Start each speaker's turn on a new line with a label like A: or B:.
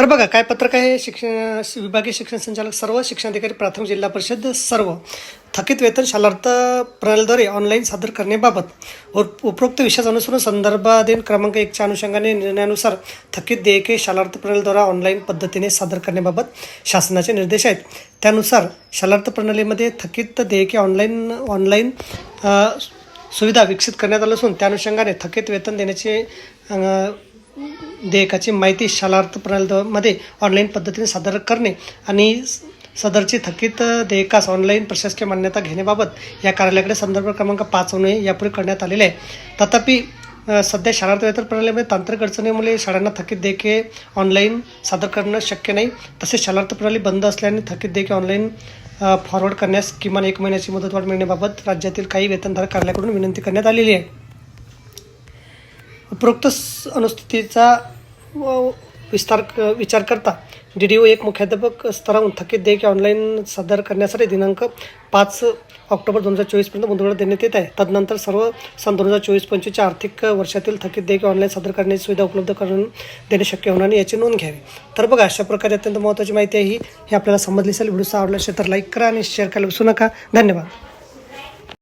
A: तर बघा काय पत्रक आहे? शिक्षण विभागीय शिक्षण संचालक सर्व शिक्षणाधिकारी प्राथमिक जिल्हा परिषद सर्व. थकीत वेतन शालार्थ प्रणालीद्वारे ऑनलाईन सादर करण्याबाबत उप- उपरोक्त विषयाचं अनुसरून संदर्भाधीन क्रमांक एकच्या अनुषंगाने निर्णयानुसार थकीत देयके शालार्थ प्रणालीद्वारा ऑनलाईन पद्धतीने सादर करण्याबाबत शासनाचे निर्देश आहेत. त्यानुसार शालार्थ प्रणालीमध्ये थकीत देयके ऑनलाईन ऑनलाईन सुविधा विकसित करण्यात आलं असून त्या अनुषंगाने थकीत वेतन देण्याचे देयकाची माहिती शालार्थ प्रणालीमध्ये ऑनलाईन पद्धतीने सादर करणे आणि स- सदरची थकीत देयकास ऑनलाईन प्रशासकीय मान्यता घेण्याबाबत या कार्यालयाकडे संदर्भ क्रमांक पाच नये यापूर्वी करण्यात आलेले आहे. तथापि सध्या शालार्थ वेतन प्रणालीमध्ये तांत्रिक अडचणीमुळे शाळांना थकीत देयके ऑनलाईन सादर करणं शक्य नाही. तसेच शालार्थ प्रणाली बंद असल्याने थकीत देयके ऑनलाईन फॉरवर्ड करण्यास किमान एक महिन्याची मुदतवाढ मिळण्याबाबत राज्यातील काही वेतनधारक कार्यालयाकडून विनंती करण्यात आलेली आहे. उपरोक्त अनुस्थितीचा व- विस्तार विचार करता. डी डी ओ एक मुख्याध्यापक स्तरावरून थकीत देयके ऑनलाईन सादर करण्यासाठी दिनांक पाच ऑक्टोबर दोन हजार चोवीसपर्यंत मुदत देण्यात येत आहे. तदनंतर सर्व सन दोन हजार चोवीस पंचवीसच्या आर्थिक वर्षातील थकीत देयके ऑनलाईन सादर करण्याची सुविधा उपलब्ध करून देणे शक्य होणार नाही याची नोंद घ्यावी. तर बघा अशा प्रकारे अत्यंत महत्त्वाची माहिती आहे ही. हे आपल्याला समजली असेल व्हिडिओचा आवडला असेल तर लाईक करा आणि शेअर करायला विसरू नका. धन्यवाद.